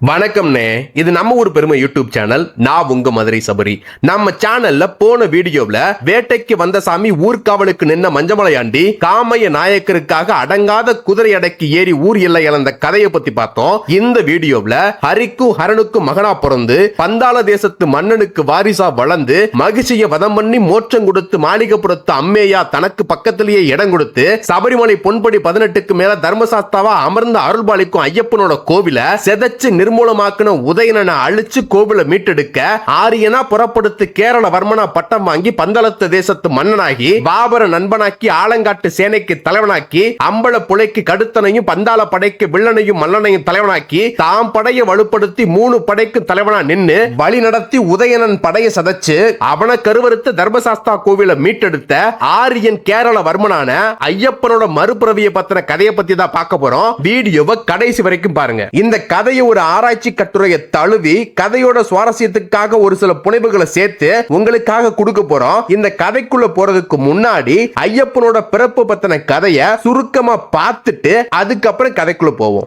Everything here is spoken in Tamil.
வணக்கம்னே. இது நம்ம ஊர் பெருமை யூடியூப் சேனல் நான் உங்க மதுரை சபரி. நம்ம சேனல்ல போன வீடியோவில் வேட்டைக்கு வந்த சாமி ஊர்காவலுக்கு நின்ன மஞ்சமலையாண்டி காமைய நாயக்கருக்காக அடங்காத குதிரை அடக்கி ஏறி ஊர் எல்லை இழந்த கதையை பத்தி பார்த்தோம். இந்த வீடியோவில் ஹரிக்கும் ஹரனுக்கும் மகனா பிறந்து பந்தாள தேசத்து மன்னனுக்கு வாரிசா வளர்ந்து மகிழ்ச்சிய வதம் பண்ணி மோட்சம் கொடுத்து மாளிகப்புறத்து அம்மேயா தனக்கு பக்கத்திலேயே இடம் கொடுத்து சபரிமலை பொன்படி பதினெட்டுக்கு மேல தர்மசாஸ்தாவா அமர்ந்த அருள்பாலிக்கும் ஐயப்பனோட கோவில செதச்சு நிர்மூலமாக்கின உதயனனை அழிச்சு கோவில மீட்டெடுக்க ஆரியனா புறப்படுத்து கேரள வர்மனா பட்டம் வாங்கி பந்தளத்து தேசத்து மன்னனாகி பாபர நண்பனாக்கி ஆலங்காட்டு சேனைக்கு தலைவனாக்கி அம்பல புலைக்கு கடுத்தனையும் பந்தாள படைக்கு வில்லனையும் மல்லனையும் தலைவனாக்கி தாம் படையை வலுப்படுத்தி மூணு படைக்கு தலைவனா நின்னு வழி நடத்தி உதயனன் படையை சதைச்சு அவனை கருவறுத்து தர்மசாஸ்தா கோவில மீட்டெடுத்த ஆரியன் கேரள வர்மனான ஐயப்பனோட மறுபிறவியை பத்தின கதையை பத்தி தான் பார்க்க போறோம். வீடியோவை கடைசி வரைக்கும் பாருங்க. இந்த கதையை ஒரு ஆராய்ச்சி கட்டுரையை தழுவி கதையோட சுவாரஸ்யத்துக்காக ஒரு சில புனைவுகளை சேர்த்து உங்களுக்காக கொடுக்க போறோம். இந்த கதைக்குள்ள போறதுக்கு முன்னாடி ஐயப்பனோட பிறப்பு பத்தின கதையை சுருக்கமா பார்த்துட்டு அதுக்கப்புறம் கதைக்குள்ள போவோம்.